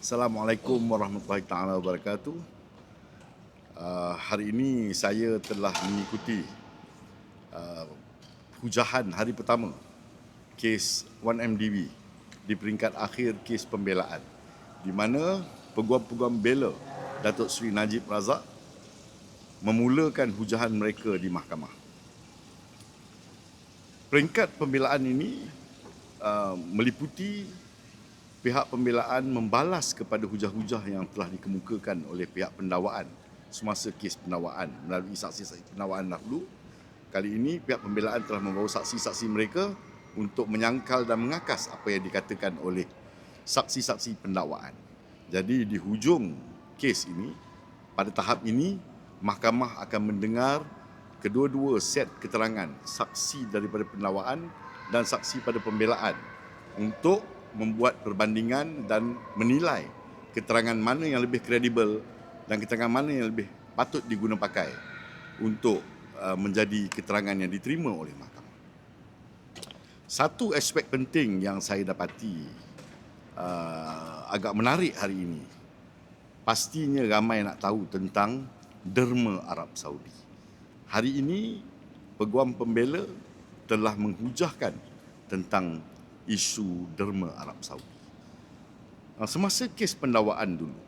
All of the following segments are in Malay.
Assalamualaikum warahmatullahi taala wabarakatuh. Uh, hari ini saya telah mengikuti uh, hujahan hari pertama kes 1MDB di peringkat akhir kes pembelaan di mana peguam-peguam bela Datuk Seri Najib Razak memulakan hujahan mereka di mahkamah. Peringkat pembelaan ini uh, meliputi pihak pembelaan membalas kepada hujah-hujah yang telah dikemukakan oleh pihak pendakwaan semasa kes pendakwaan melalui saksi-saksi pendakwaan dahulu. Kali ini pihak pembelaan telah membawa saksi-saksi mereka untuk menyangkal dan mengakas apa yang dikatakan oleh saksi-saksi pendakwaan. Jadi di hujung kes ini, pada tahap ini, mahkamah akan mendengar kedua-dua set keterangan saksi daripada pendakwaan dan saksi pada pembelaan untuk membuat perbandingan dan menilai keterangan mana yang lebih kredibel dan keterangan mana yang lebih patut diguna pakai untuk uh, menjadi keterangan yang diterima oleh mahkamah. Satu aspek penting yang saya dapati uh, agak menarik hari ini, pastinya ramai nak tahu tentang derma Arab Saudi. Hari ini, peguam pembela telah menghujahkan tentang isu derma Arab Saudi. Semasa kes pendakwaan dulu,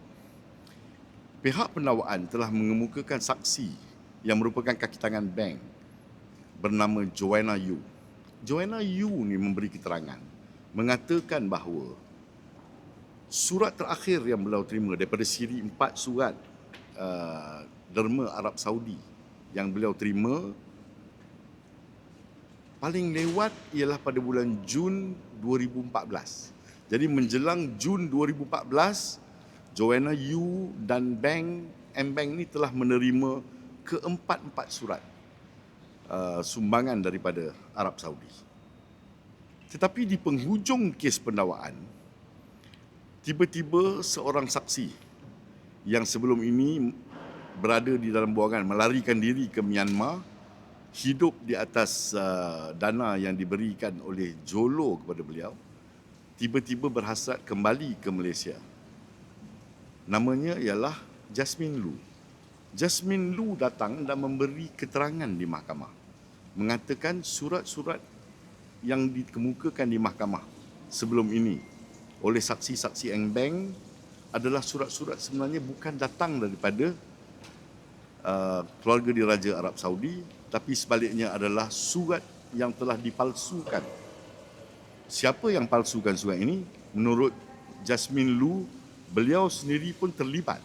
pihak pendakwaan telah mengemukakan saksi yang merupakan kaki tangan bank bernama Joanna Yu. Joanna Yu ni memberi keterangan mengatakan bahawa surat terakhir yang beliau terima daripada siri empat surat uh, derma Arab Saudi yang beliau terima paling lewat ialah pada bulan Jun 2014. Jadi menjelang Jun 2014, Joanna Yu dan Bank M-Bank ni telah menerima keempat-empat surat uh, sumbangan daripada Arab Saudi. Tetapi di penghujung kes pendakwaan, tiba-tiba seorang saksi yang sebelum ini berada di dalam buangan melarikan diri ke Myanmar hidup di atas uh, dana yang diberikan oleh Jolo kepada beliau tiba-tiba berhasrat kembali ke Malaysia. Namanya ialah Jasmine Lu. Jasmine Lu datang dan memberi keterangan di mahkamah mengatakan surat-surat yang dikemukakan di mahkamah sebelum ini oleh saksi-saksi Eng Beng adalah surat-surat sebenarnya bukan datang daripada uh, keluarga diraja Arab Saudi tapi sebaliknya adalah surat yang telah dipalsukan. Siapa yang palsukan surat ini? Menurut Jasmine Lu, beliau sendiri pun terlibat.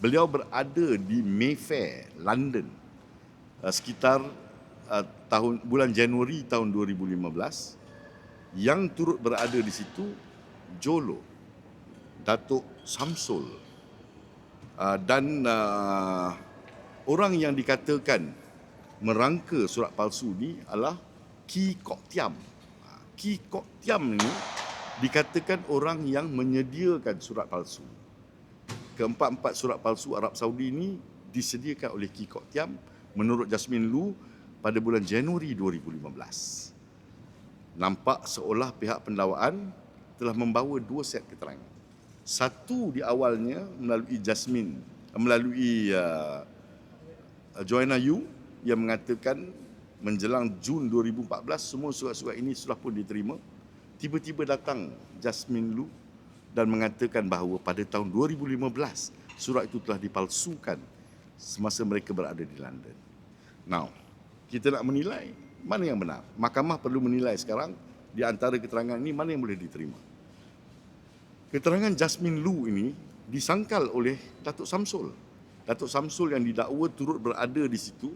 Beliau berada di Mayfair, London uh, sekitar uh, tahun bulan Januari tahun 2015 yang turut berada di situ Jolo, Datuk Samsul uh, dan orang yang dikatakan merangka surat palsu ni adalah Ki Kok Tiam. Ha, Ki Kok Tiam ni dikatakan orang yang menyediakan surat palsu. Keempat-empat surat palsu Arab Saudi ini disediakan oleh Ki Kok Tiam menurut Jasmine Lu pada bulan Januari 2015. Nampak seolah pihak pendakwaan telah membawa dua set keterangan. Satu di awalnya melalui Jasmine, melalui uh, Joanna Yu yang mengatakan menjelang Jun 2014 semua surat-surat ini sudah pun diterima tiba-tiba datang Jasmine Lu dan mengatakan bahawa pada tahun 2015 surat itu telah dipalsukan semasa mereka berada di London. Now, kita nak menilai mana yang benar. Mahkamah perlu menilai sekarang di antara keterangan ini mana yang boleh diterima. Keterangan Jasmine Lu ini disangkal oleh Datuk Samsul. Datuk Samsul yang didakwa turut berada di situ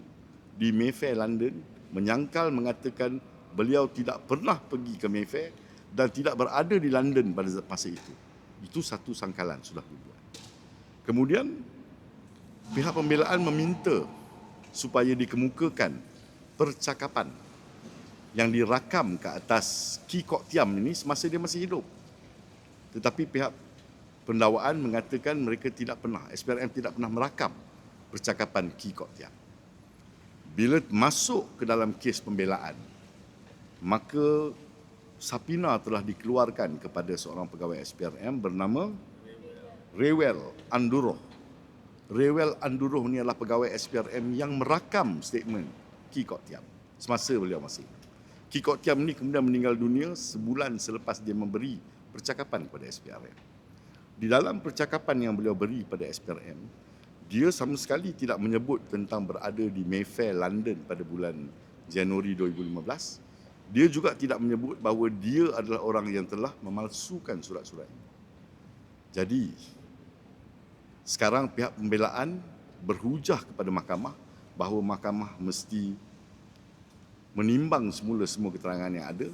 di Mayfair London menyangkal mengatakan beliau tidak pernah pergi ke Mayfair dan tidak berada di London pada masa itu. Itu satu sangkalan sudah dibuat. Kemudian pihak pembelaan meminta supaya dikemukakan percakapan yang dirakam ke atas Ki Kok Tiam ini semasa dia masih hidup. Tetapi pihak pendakwaan mengatakan mereka tidak pernah, SPRM tidak pernah merakam percakapan Ki Kok Tiam bila masuk ke dalam kes pembelaan maka Sapina telah dikeluarkan kepada seorang pegawai SPRM bernama Rewel Anduroh. Rewel Anduroh ni adalah pegawai SPRM yang merakam statement Ki Kok Tiam semasa beliau masih. Ki Kok Tiam ni kemudian meninggal dunia sebulan selepas dia memberi percakapan kepada SPRM. Di dalam percakapan yang beliau beri pada SPRM, dia sama sekali tidak menyebut tentang berada di Mayfair London pada bulan Januari 2015. Dia juga tidak menyebut bahawa dia adalah orang yang telah memalsukan surat-surat ini. Jadi, sekarang pihak pembelaan berhujah kepada mahkamah bahawa mahkamah mesti menimbang semula semua keterangan yang ada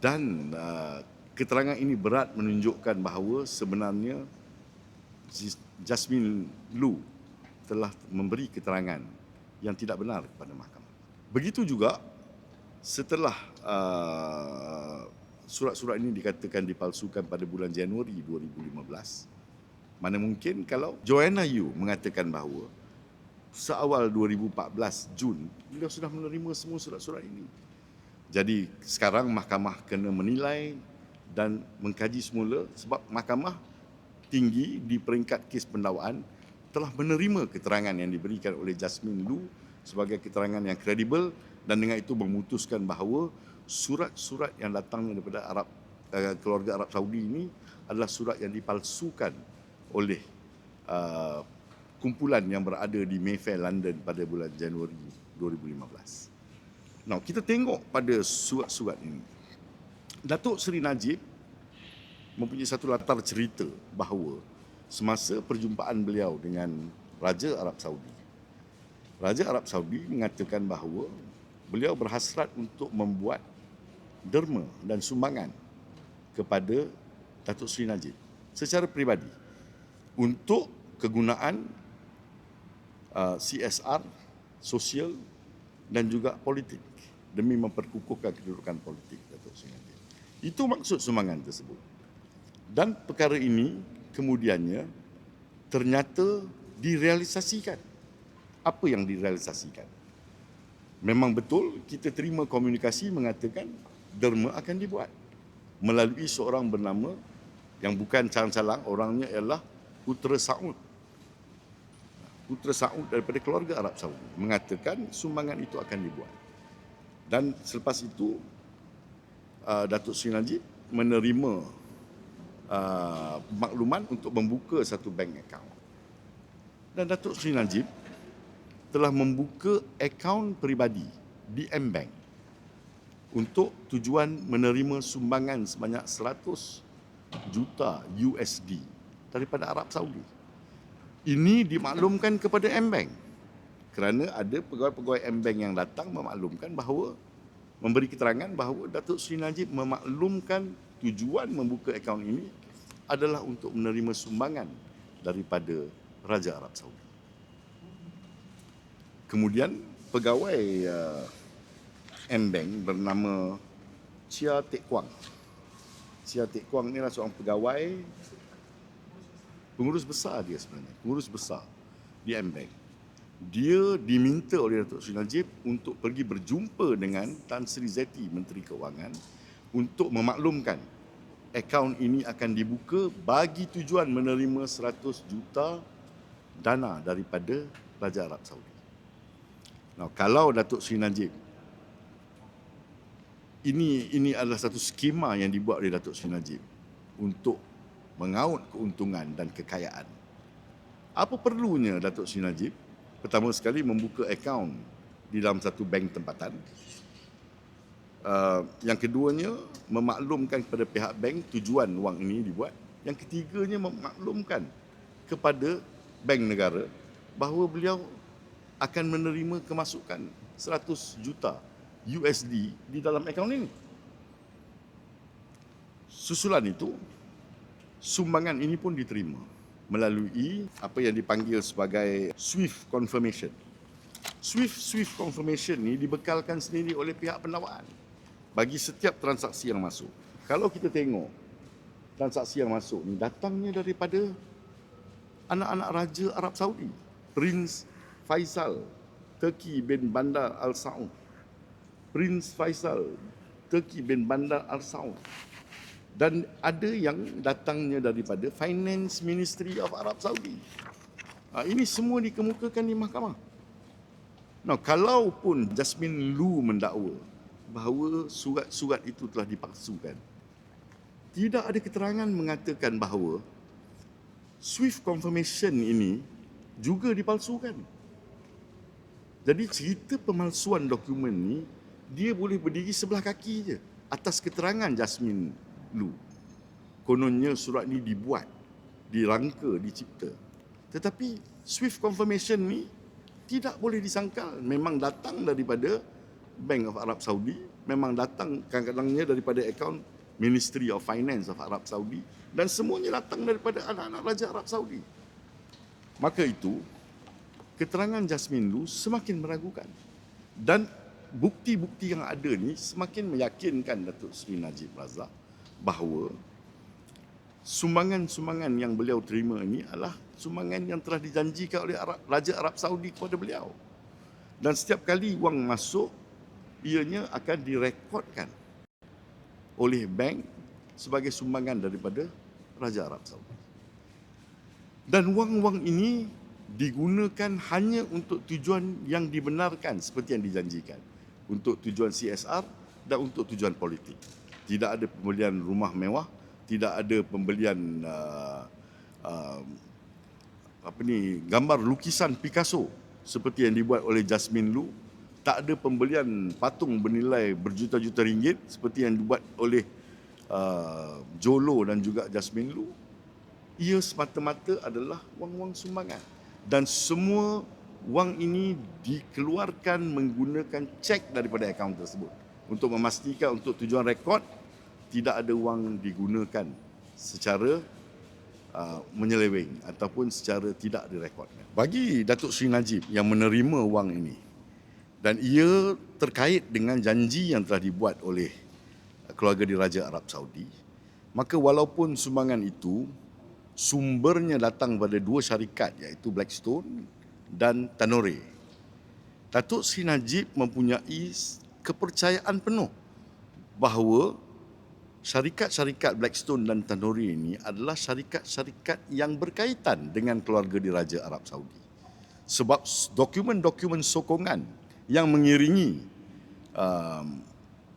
dan uh, keterangan ini berat menunjukkan bahawa sebenarnya Jasmine Lu telah memberi keterangan yang tidak benar kepada mahkamah. Begitu juga setelah uh, surat-surat ini dikatakan dipalsukan pada bulan Januari 2015, mana mungkin kalau Joanna Yu mengatakan bahawa seawal 2014 Jun beliau sudah menerima semua surat-surat ini. Jadi sekarang mahkamah kena menilai dan mengkaji semula sebab mahkamah tinggi di peringkat kes pendakwaan telah menerima keterangan yang diberikan oleh Jasmine Lu sebagai keterangan yang kredibel dan dengan itu memutuskan bahawa surat-surat yang datang daripada Arab uh, keluarga Arab Saudi ini adalah surat yang dipalsukan oleh uh, kumpulan yang berada di Mayfair London pada bulan Januari 2015. Now, kita tengok pada surat-surat ini. Datuk Seri Najib mempunyai satu latar cerita bahawa semasa perjumpaan beliau dengan Raja Arab Saudi, Raja Arab Saudi mengatakan bahawa beliau berhasrat untuk membuat derma dan sumbangan kepada Datuk Seri Najib secara peribadi untuk kegunaan uh, CSR, sosial dan juga politik demi memperkukuhkan kedudukan politik Datuk Seri Najib. Itu maksud sumbangan tersebut. Dan perkara ini kemudiannya ternyata direalisasikan. Apa yang direalisasikan? Memang betul kita terima komunikasi mengatakan derma akan dibuat melalui seorang bernama yang bukan calang-calang orangnya ialah Putra Saud. Putra Saud daripada keluarga Arab Saudi mengatakan sumbangan itu akan dibuat. Dan selepas itu uh, Datuk Sri Najib menerima uh, makluman untuk membuka satu bank account. Dan Datuk Sri Najib telah membuka akaun peribadi di M-Bank untuk tujuan menerima sumbangan sebanyak 100 juta USD daripada Arab Saudi. Ini dimaklumkan kepada M-Bank kerana ada pegawai-pegawai M-Bank yang datang memaklumkan bahawa memberi keterangan bahawa Datuk Sri Najib memaklumkan tujuan membuka akaun ini adalah untuk menerima sumbangan daripada Raja Arab Saudi. Kemudian pegawai uh, M-Bank bernama Chia Tek Kuang. Chia Tek Kuang ni adalah seorang pegawai pengurus besar dia sebenarnya, pengurus besar di M-Bank. Dia diminta oleh Datuk Sri Najib untuk pergi berjumpa dengan Tan Sri Zeti, Menteri Keuangan untuk memaklumkan akaun ini akan dibuka bagi tujuan menerima 100 juta dana daripada Raja Arab Saudi. Now, kalau Datuk Sri Najib ini ini adalah satu skema yang dibuat oleh Datuk Sri Najib untuk mengaut keuntungan dan kekayaan. Apa perlunya Datuk Sri Najib? Pertama sekali membuka akaun di dalam satu bank tempatan Uh, yang keduanya memaklumkan kepada pihak bank tujuan wang ini dibuat. Yang ketiganya memaklumkan kepada bank negara bahawa beliau akan menerima kemasukan 100 juta USD di dalam akaun ini. Susulan itu, sumbangan ini pun diterima melalui apa yang dipanggil sebagai SWIFT confirmation. SWIFT SWIFT confirmation ini dibekalkan sendiri oleh pihak pendakwaan bagi setiap transaksi yang masuk. Kalau kita tengok transaksi yang masuk ni datangnya daripada anak-anak raja Arab Saudi, Prince Faisal, Turki bin Bandar Al Saud. Prince Faisal, Turki bin Bandar Al Saud. dan ada yang datangnya daripada Finance Ministry of Arab Saudi. Ha, ini semua dikemukakan di mahkamah. Nah, kalau pun Jasmine Lu mendakwa bahawa surat-surat itu telah dipaksukan, tidak ada keterangan mengatakan bahawa Swift confirmation ini juga dipalsukan. Jadi cerita pemalsuan dokumen ni dia boleh berdiri sebelah kaki je atas keterangan Jasmine Lu. Kononnya surat ni dibuat, dirangka, dicipta. Tetapi Swift confirmation ni tidak boleh disangkal memang datang daripada Bank of Arab Saudi, memang datang kadang-kadangnya daripada akaun Ministry of Finance of Arab Saudi dan semuanya datang daripada anak-anak Raja Arab Saudi. Maka itu keterangan Jasmine Lu semakin meragukan. Dan bukti-bukti yang ada ni semakin meyakinkan Datuk Seri Najib Razak bahawa sumbangan-sumbangan yang beliau terima ini adalah sumbangan yang telah dijanjikan oleh Arab, Raja Arab Saudi kepada beliau. Dan setiap kali wang masuk, ianya akan direkodkan oleh bank sebagai sumbangan daripada Raja Arab Saudi. Dan wang-wang ini digunakan hanya untuk tujuan yang dibenarkan seperti yang dijanjikan untuk tujuan CSR dan untuk tujuan politik. Tidak ada pembelian rumah mewah, tidak ada pembelian uh, uh, apa ni gambar lukisan Picasso seperti yang dibuat oleh Jasmine Lu, tak ada pembelian patung bernilai berjuta-juta ringgit seperti yang dibuat oleh uh, Jolo dan juga Jasmine Lu. Ia semata-mata adalah wang-wang sumbangan dan semua wang ini dikeluarkan menggunakan cek daripada akaun tersebut untuk memastikan untuk tujuan rekod tidak ada wang digunakan secara uh, menyeleweng ataupun secara tidak direkodkan. Bagi Datuk Sri Najib yang menerima wang ini dan ia terkait dengan janji yang telah dibuat oleh keluarga diraja Arab Saudi, maka walaupun sumbangan itu sumbernya datang pada dua syarikat iaitu Blackstone dan Tanore. Datuk Sri Najib mempunyai kepercayaan penuh bahawa syarikat-syarikat Blackstone dan Tanore ini adalah syarikat-syarikat yang berkaitan dengan keluarga diraja Arab Saudi. Sebab dokumen-dokumen sokongan yang mengiringi um,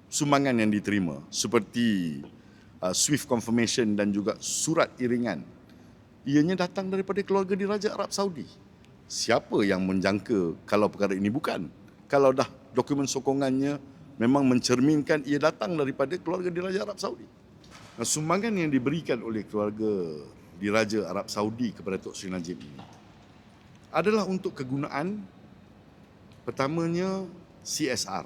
sumbangan yang diterima seperti uh, Swift confirmation dan juga surat iringan ianya datang daripada keluarga di Raja Arab Saudi. Siapa yang menjangka kalau perkara ini bukan? Kalau dah dokumen sokongannya memang mencerminkan ia datang daripada keluarga di Raja Arab Saudi. Nah, sumbangan yang diberikan oleh keluarga di Raja Arab Saudi kepada Tok Sri Najib ini adalah untuk kegunaan pertamanya CSR,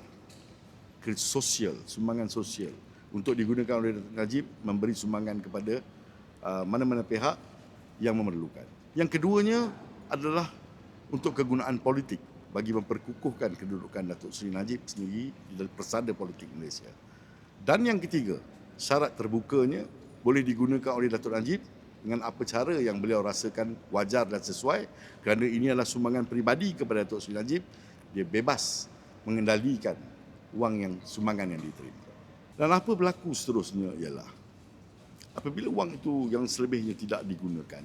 sosial, sumbangan sosial untuk digunakan oleh Datuk Najib memberi sumbangan kepada uh, mana-mana pihak yang memerlukan. Yang keduanya adalah untuk kegunaan politik bagi memperkukuhkan kedudukan Datuk Seri Najib sendiri di persada politik Malaysia. Dan yang ketiga, syarat terbukanya boleh digunakan oleh Datuk Najib dengan apa cara yang beliau rasakan wajar dan sesuai kerana ini adalah sumbangan peribadi kepada Datuk Seri Najib, dia bebas mengendalikan wang yang sumbangan yang diterima. Dan apa berlaku seterusnya ialah apabila wang itu yang selebihnya tidak digunakan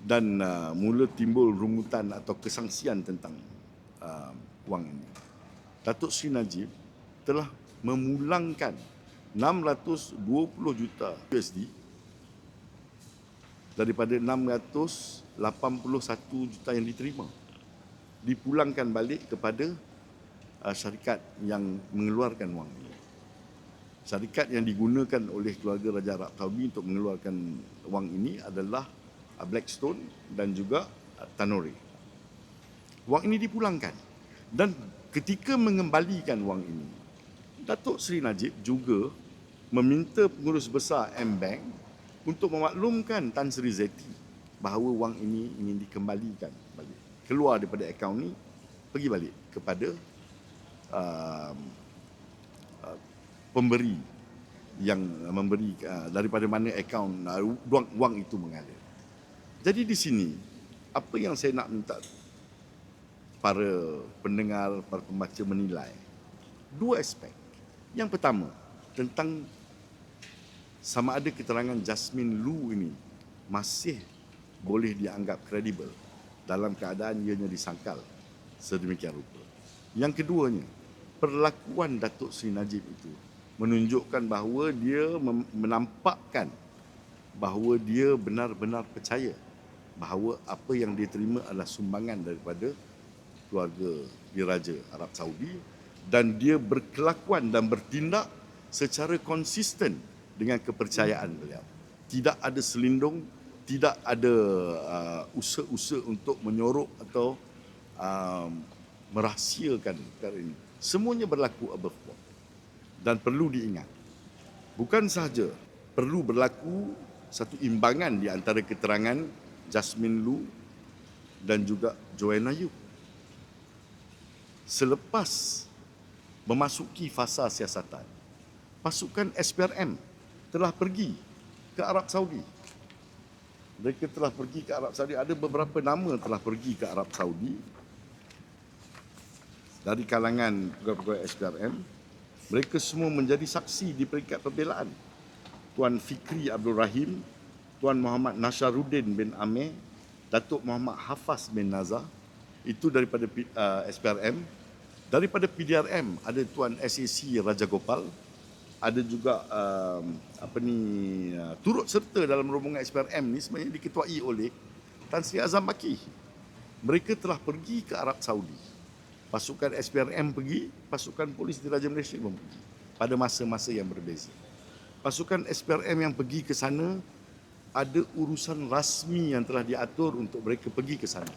dan uh, mula timbul rungutan atau kesangsian tentang uh, wang ini Datuk Sri Najib telah memulangkan 620 juta USD daripada 681 juta yang diterima dipulangkan balik kepada uh, syarikat yang mengeluarkan wang ini syarikat yang digunakan oleh keluarga Raja Arab Saudi untuk mengeluarkan wang ini adalah uh, Blackstone dan juga uh, Tanuri. Wang ini dipulangkan dan ketika mengembalikan wang ini, Datuk Seri Najib juga meminta pengurus besar M-Bank untuk memaklumkan Tan Sri Zeti bahawa wang ini ingin dikembalikan balik. Keluar daripada akaun ini, pergi balik kepada uh, pemberi yang memberi uh, daripada mana akaun uh, wang, wang itu mengalir. Jadi di sini apa yang saya nak minta para pendengar, para pembaca menilai dua aspek. Yang pertama tentang sama ada keterangan Jasmine Lu ini masih boleh dianggap kredibel dalam keadaan ianya disangkal sedemikian rupa. Yang keduanya, perlakuan Datuk Seri Najib itu menunjukkan bahawa dia menampakkan bahawa dia benar-benar percaya bahawa apa yang dia terima adalah sumbangan daripada keluarga diraja Arab Saudi dan dia berkelakuan dan bertindak secara konsisten dengan kepercayaan beliau. Tidak ada selindung, tidak ada uh, usaha-usaha untuk menyorok atau uh, merahsiakan perkara ini. Semuanya berlaku above board. Dan perlu diingat, bukan sahaja perlu berlaku satu imbangan di antara keterangan Jasmine Lu dan juga Joanna Yu. Selepas memasuki fasa siasatan, pasukan SPRM telah pergi ke Arab Saudi. Mereka telah pergi ke Arab Saudi. Ada beberapa nama telah pergi ke Arab Saudi dari kalangan pegawai-pegawai SPRM. Mereka semua menjadi saksi di peringkat pembelaan. Tuan Fikri Abdul Rahim, Tuan Muhammad Nasharuddin bin Amir, Datuk Muhammad Hafaz bin Nazar, itu daripada uh, SPRM. Daripada PDRM ada Tuan SAC Raja Gopal, ada juga um, apa ni uh, turut serta dalam rombongan SPRM ni sebenarnya diketuai oleh Tan Sri Azam Baki. Mereka telah pergi ke Arab Saudi. Pasukan SPRM pergi, pasukan polis di Raja Malaysia pun pergi pada masa-masa yang berbeza. Pasukan SPRM yang pergi ke sana ada urusan rasmi yang telah diatur untuk mereka pergi ke sana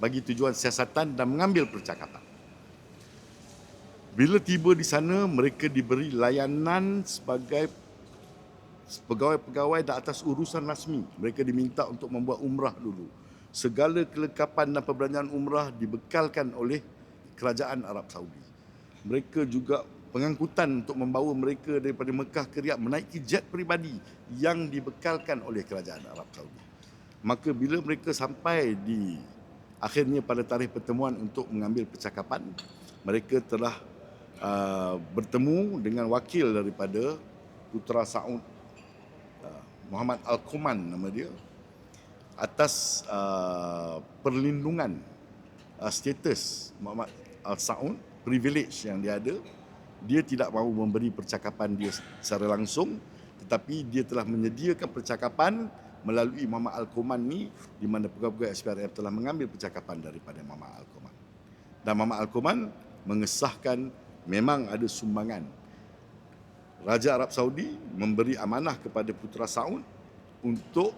bagi tujuan siasatan dan mengambil percakapan. Bila tiba di sana, mereka diberi layanan sebagai pegawai-pegawai di atas urusan rasmi. Mereka diminta untuk membuat umrah dulu. Segala kelengkapan dan perbelanjaan umrah dibekalkan oleh kerajaan Arab Saudi. Mereka juga pengangkutan untuk membawa mereka daripada Mekah ke Riyadh menaiki jet peribadi yang dibekalkan oleh kerajaan Arab Saudi. Maka bila mereka sampai di akhirnya pada tarikh pertemuan untuk mengambil percakapan, mereka telah uh, bertemu dengan wakil daripada Putra Saud uh, Muhammad Al-Kuman nama dia atas uh, perlindungan uh, status Muhammad Al-Saud privilege yang dia ada. Dia tidak mahu memberi percakapan dia secara langsung tetapi dia telah menyediakan percakapan melalui Muhammad Al-Kuman ni di mana pegawai-pegawai SPRM telah mengambil percakapan daripada Muhammad Al-Kuman dan Muhammad Al-Kuman mengesahkan memang ada sumbangan. Raja Arab Saudi memberi amanah kepada Putra Saud untuk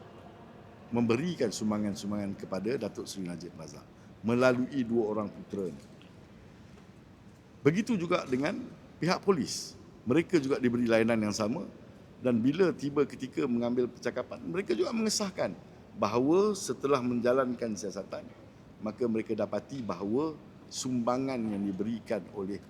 memberikan sumbangan-sumbangan kepada Datuk Seri Najib Razak melalui dua orang putera ini. Begitu juga dengan pihak polis. Mereka juga diberi layanan yang sama dan bila tiba ketika mengambil percakapan, mereka juga mengesahkan bahawa setelah menjalankan siasatan, maka mereka dapati bahawa sumbangan yang diberikan oleh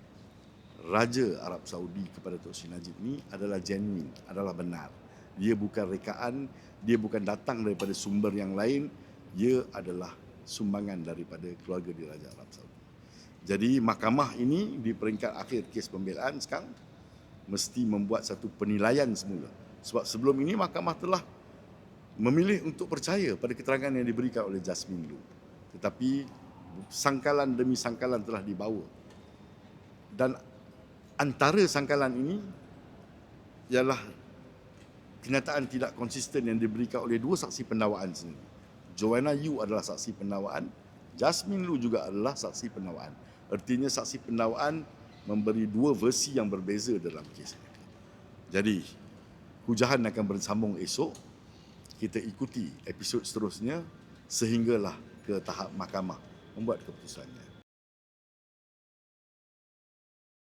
Raja Arab Saudi kepada Tok Sri Najib ni adalah genuine, adalah benar. Dia bukan rekaan, dia bukan datang daripada sumber yang lain, dia adalah sumbangan daripada keluarga di Raja Arab Saudi. Jadi mahkamah ini di peringkat akhir kes pembelaan sekarang mesti membuat satu penilaian semula. Sebab sebelum ini mahkamah telah memilih untuk percaya pada keterangan yang diberikan oleh Jasmine Lu. Tetapi sangkalan demi sangkalan telah dibawa. Dan antara sangkalan ini ialah kenyataan tidak konsisten yang diberikan oleh dua saksi pendawaan sendiri. Joanna Yu adalah saksi pendawaan, Jasmine Lu juga adalah saksi pendawaan. Artinya saksi pendawaan memberi dua versi yang berbeza dalam kes ini. Jadi, hujahan akan bersambung esok. Kita ikuti episod seterusnya sehinggalah ke tahap mahkamah membuat keputusannya.